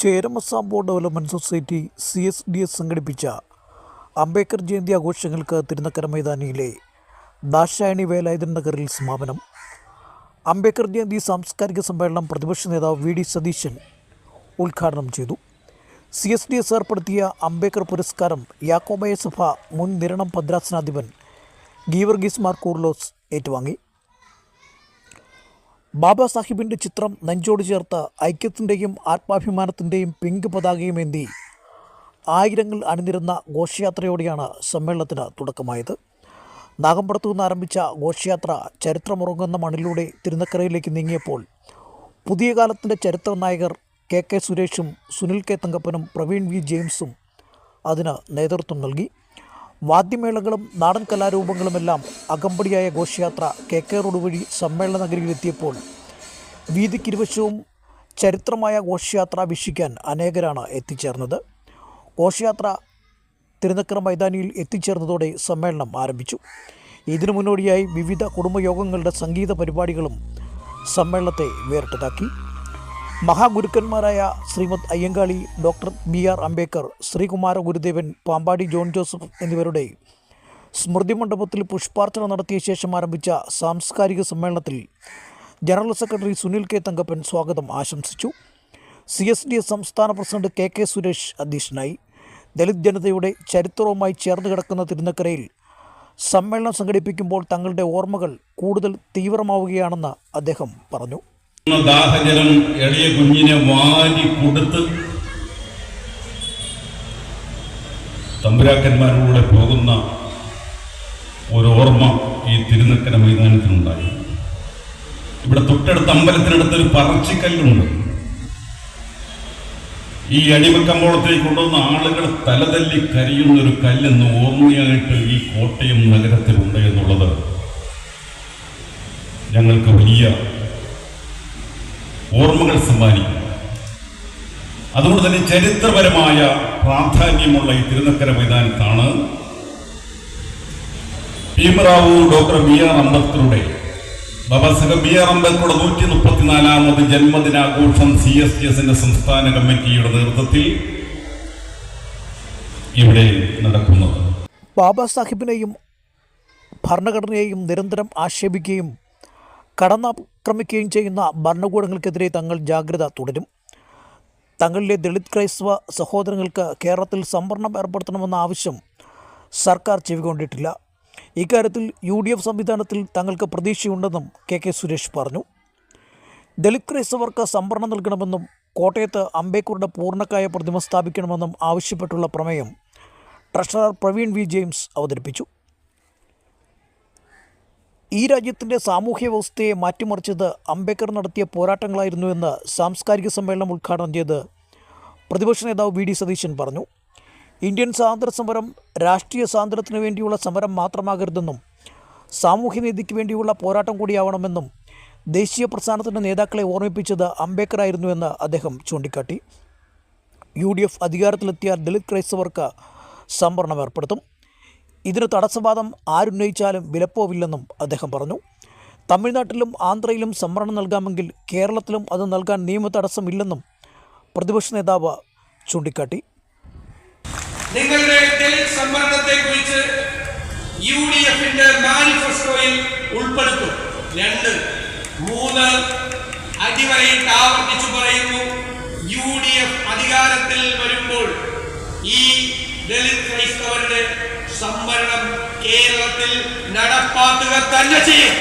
ചേരമസാംബോ development society C S D S സംഘടിപ്പിച്ച അംബേദ്കർ ജയന്തി ആഘോഷങ്ങൾക്ക് തിരുനക്കര മൈതാനിയിലെ ദാശായണി വേലായുധൻ നഗറിൽ സമാപനം. അംബേദ്കർ ജയന്തി സാംസ്കാരിക സമ്മേളനം പ്രതിപക്ഷ നേതാവ് വി ഡി സതീശൻ ഉദ്ഘാടനം ചെയ്തു. സി എസ് ഡി എസ് ഏർപ്പെടുത്തിയ അംബേദ്കർ പുരസ്കാരം യാക്കോബയ സഭ മുൻ നിരണം ഭദ്രാസനാധിപൻ ഗീവർഗീസ് മാർ കൂർലോസ് ഏറ്റുവാങ്ങി. ബാബാ സാഹിബിന്റെ ചിത്രം നെഞ്ചോട് ചേർത്ത് ഐക്യത്തിന്റെയും ആത്മാഭിമാനത്തിന്റെയും പിങ്ക് പതാകയുമേന്തി ആയിരങ്ങൾ അണിനിരുന്ന ഘോഷയാത്രയോടെയാണ് സമ്മേളനത്തിന് തുടക്കമായത്. നാഗമ്പടത്തു നിന്ന് ആരംഭിച്ച ഘോഷയാത്ര ചരിത്രമുറങ്ങുന്ന മണ്ണിലൂടെ തിരുനക്കരയിലേക്ക് നീങ്ങിയപ്പോൾ പുതിയ കാലത്തിന്റെ ചരിത്ര നായകർ കെ കെ സുരേഷും സുനിൽ കെ തങ്കപ്പനും പ്രവീൺ വി ജെയിംസും അതിന് നേതൃത്വം നൽകി. വാദ്യമേളങ്ങളും നാടൻ കലാരൂപങ്ങളുമെല്ലാം അകമ്പടിയായ ഘോഷയാത്ര കെ കെ റോഡ് വഴി സമ്മേളന നഗരിയിലെത്തിയപ്പോൾ വീതിക്കിരുവശവും ചരിത്രമായ ഘോഷയാത്ര വീക്ഷിക്കാൻ അനേകരാണ് എത്തിച്ചേർന്നത്. ഘോഷയാത്ര തിരുനക്കര മൈതാനിയിൽ എത്തിച്ചേർന്നതോടെ സമ്മേളനം ആരംഭിച്ചു. ഇതിനു മുന്നോടിയായി വിവിധ കുടുംബയോഗങ്ങളുടെ സംഗീത പരിപാടികളും സമ്മേളനത്തെ വേറിട്ടതാക്കി. മഹാഗുരുക്കന്മാരായ Srimat Ayyankali doctor B R Ambedkar Sreekumara Gurudevan Pampady John Joseph എന്നിവരുടെ സ്മൃതി മണ്ഡപത്തിൽ പുഷ്പാർച്ചന നടത്തിയ ശേഷം ആരംഭിച്ച സാംസ്കാരിക സമ്മേളനത്തിൽ general secretary Sunil K Thankappan സ്വാഗതം ആശംസിച്ചു. സി എസ് ഡി സംസ്ഥാന പ്രസിഡന്റ് കെ കെ സുരേഷ് അധ്യക്ഷനായി ദലിത് ജനതയുടെ ചരിത്രവുമായി ചേർന്ന് കിടക്കുന്ന തിരുനക്കരയിൽ സമ്മേളനം സംഘടിപ്പിക്കുമ്പോൾ തങ്ങളുടെ ഓർമ്മകൾ കൂടുതൽ തീവ്രമാവുകയാണെന്ന് അദ്ദേഹം പറഞ്ഞു. ദാഹജലം എളിയ കുഞ്ഞിനെ വാരി കൊടുത്ത് തമ്പുരാക്കന്മാരിലൂടെ പോകുന്ന ഒരു ഓർമ്മ ഈ തിരുനക്കര മൈതാനത്തിനുണ്ടായി. ഇവിടെ തൊട്ടടുത്ത അമ്പലത്തിനടുത്തൊരു പറച്ചിക്കല്ലുണ്ട്. ഈ അടിമക്കമ്പോളത്തേക്ക് കൊണ്ടുവന്ന ആളുകൾ തലതല്ലി കരിയുന്നൊരു കല്ലെന്ന് ഓർമ്മയായിട്ട് ഈ കോട്ടയം നഗരത്തിലുണ്ട് എന്നുള്ളത് ഞങ്ങൾക്ക് വലിയ ഓർമ്മകൾ സമ്മാനിക്കും. അതുകൊണ്ട് തന്നെ ചരിത്രപരമായ പ്രാധാന്യമുള്ള ഈ തിരുനക്കര മൈതാനത്താണ് ഭീമറാവു ഡോക്ടർ ബി ആർ അംബേദ്കറുടെ. ബാബാസാഹബ് ബി ആർ അംബേദ്കറുടെ നൂറ്റി മുപ്പത്തിനാലാമത് ജന്മദിനാഘോഷം സി എസ് ടി എസിന്റെ സംസ്ഥാന കമ്മിറ്റിയുടെ നേതൃത്വത്തിൽ ഇവിടെ നടക്കുന്നത്. ബാബാ സാഹിബിനെയും ഭരണഘടനയെയും നിരന്തരം ആക്ഷേപിക്കുകയും കടന്നാക്രമിക്കുകയും ചെയ്യുന്ന ഭരണകൂടങ്ങൾക്കെതിരെ തങ്ങൾ ജാഗ്രത തുടരും. തങ്ങളിലെ ദളിത് ക്രൈസ്തവ സഹോദരങ്ങൾക്ക് കേരളത്തിൽ സംവരണം ഏർപ്പെടുത്തണമെന്ന ആവശ്യം സർക്കാർ ചെവികൊണ്ടിട്ടില്ല. ഇക്കാര്യത്തിൽ യു ഡി എഫ് സംവിധാനത്തിൽ തങ്ങൾക്ക് പ്രതീക്ഷയുണ്ടെന്നും കെ കെ സുരേഷ് പറഞ്ഞു. ദളിത് ക്രൈസ്തവർക്ക് സംവരണം നൽകണമെന്നും കോട്ടയത്ത് അംബേദ്കറുടെ പൂർണക്കായ പ്രതിമ സ്ഥാപിക്കണമെന്നും ആവശ്യപ്പെട്ടുള്ള പ്രമേയം ട്രഷറർ പ്രവീൺ വി ജെയിംസ് അവതരിപ്പിച്ചു. ഈ രാജ്യത്തിന്റെ സാമൂഹ്യ വ്യവസ്ഥയെ മാറ്റിമറിച്ചത് അംബേദ്കർ നടത്തിയ പോരാട്ടങ്ങളായിരുന്നുവെന്ന് സാംസ്കാരിക സമ്മേളനം ഉദ്ഘാടനം ചെയ്ത് പ്രതിപക്ഷ നേതാവ് വി ഡി സതീശൻ പറഞ്ഞു. ഇന്ത്യൻ സ്വാതന്ത്ര്യ സമരം രാഷ്ട്രീയ സ്വാതന്ത്ര്യത്തിന് വേണ്ടിയുള്ള സമരം മാത്രമാകരുതെന്നും സാമൂഹ്യനീതിക്ക് വേണ്ടിയുള്ള പോരാട്ടം കൂടിയാവണമെന്നും ദേശീയ പ്രസ്ഥാനത്തിന്റെ നേതാക്കളെ ഓർമ്മിപ്പിച്ചത് അംബേദ്കർ ആയിരുന്നുവെന്ന് അദ്ദേഹം ചൂണ്ടിക്കാട്ടി. യു ഡി എഫ് അധികാരത്തിലെത്തിയാൽ ദളിത് ക്രൈസ്തവർക്ക് സംവരണം ഏർപ്പെടുത്തും. ഇതിന് തടസ്സവാദം ആരുന്നയിച്ചാലും വിലപ്പോവില്ലെന്നും അദ്ദേഹം പറഞ്ഞു. തമിഴ്നാട്ടിലും ആന്ധ്രയിലും സംവരണം നൽകാമെങ്കിൽ കേരളത്തിലും അത് നൽകാൻ നിയമ തടസ്സമില്ലെന്നും പ്രതിപക്ഷ നേതാവ് ചൂണ്ടിക്കാട്ടി. നിങ്ങളുടെ യു ഡി മാനിഫെസ്റ്റോയിൽ രണ്ട് പറയുന്നു യു ഡി എഫ് അധികാരത്തിൽ വരുമ്പോൾ ഈ ദലിത് ക്രൈസ്തവരുടെ സംവരണം കേരളത്തിൽ നടപ്പാക്കുക തന്നെ ചെയ്യും.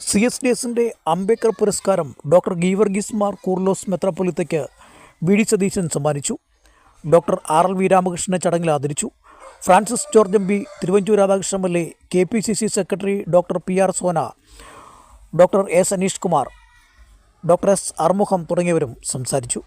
സി എസ് ഡി എസിന്റെ അംബേദ്കർ പുരസ്കാരം ഡോക്ടർ ഗീവർഗീസ് മാർ കൂർലോസ് മെത്രാപ്പൊലിത്തയ്ക്ക് വി ഡി സതീശൻ സമ്മാനിച്ചു. ഡോക്ടർ ആർ എൽ വി രാമകൃഷ്ണനെ ചടങ്ങിൽ ആദരിച്ചു. Francis George M P Thiruvanchoor Radhakrishnan L A K P C C secretary doctor P R Sona doctor S Aneesh Kumar doctor S Armugham തുടങ്ങിയവരും സംസാരിച്ചു.